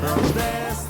França.